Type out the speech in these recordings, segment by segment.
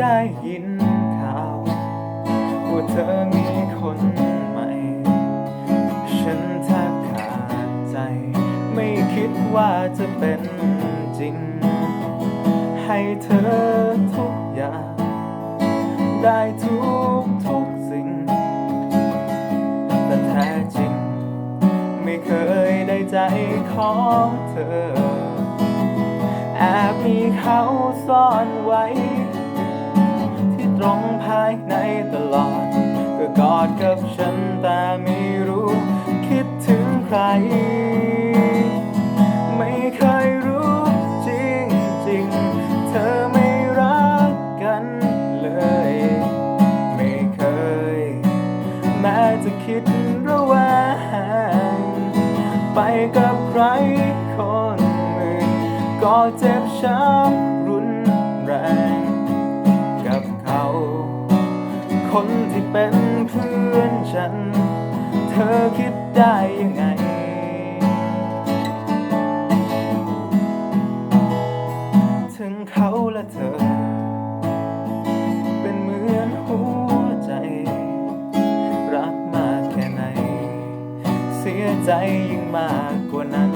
ได้ยินข่าวว่าเธอมีคนใหม่ ฉันแทบขาดใจ ไม่คิดว่าจะเป็นจริง ให้เธอทุกอย่าง ได้ทุกทุกสิ่ง แต่แท้จริง ไม่เคยได้ใจของเธอแอบมีเขาซ่อนไว้ ที่ตรงภายในตลอด ก็กอดกับฉันแต่ไม่รู้ คิดถึงใคร ไม่เคยรู้จริงจริงๆเธอไม่รักกันเลย ไม่เคย แม้จะคิดระแวงไปกับใครคนอื่นก็เจ็บช้ำ คนที่เป็นเพื่อนฉัน เธอคิดได้ยังไง ถึงเขาและเธอ เป็นเหมือนหัวใจ รักมากแค่ไหน เสียใจยิ่งมากกว่านั้น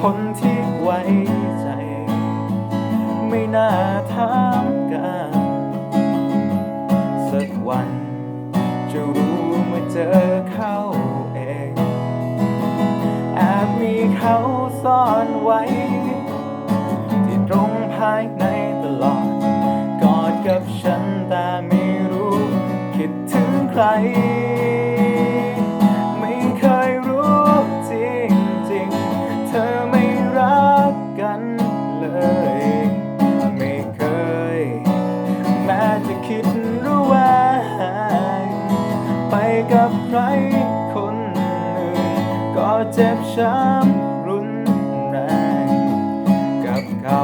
คนที่ เขาเอง แอบมีเขาซ่อนไว้ ที่ตรงภายในตลอด กอดกับฉันแต่ไม่รู้ คิดถึงใคร เจ็บช้ำรุนแรง กับเขา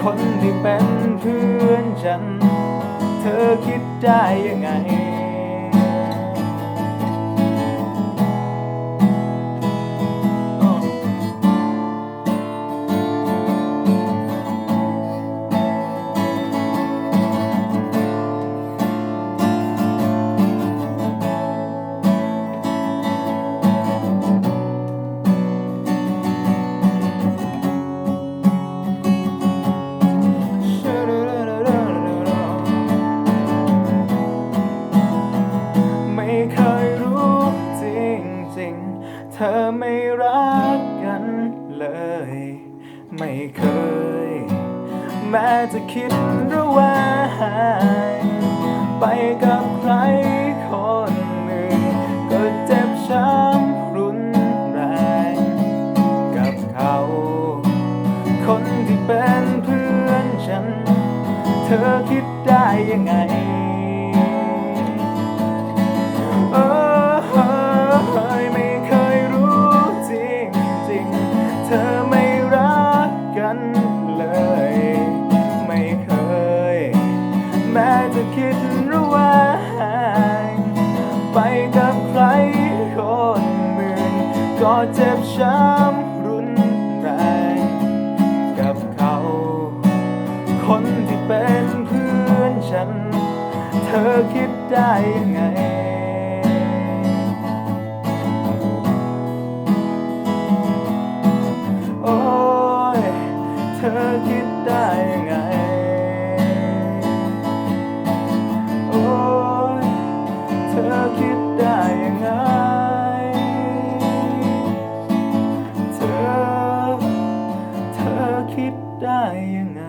คนที่เป็นเพื่อนฉัน เธอคิดได้ยังไง เธอไม่รักกันเลย ไม่เคย แม้จะคิดระแวงไปกับใครคน ใครคนหนึ่นก็เจ็บช้ำรุนแรงกับเขา คนที่เป็นเพื่อนฉัน เธอคิดได้ยังไง ได้ยังไง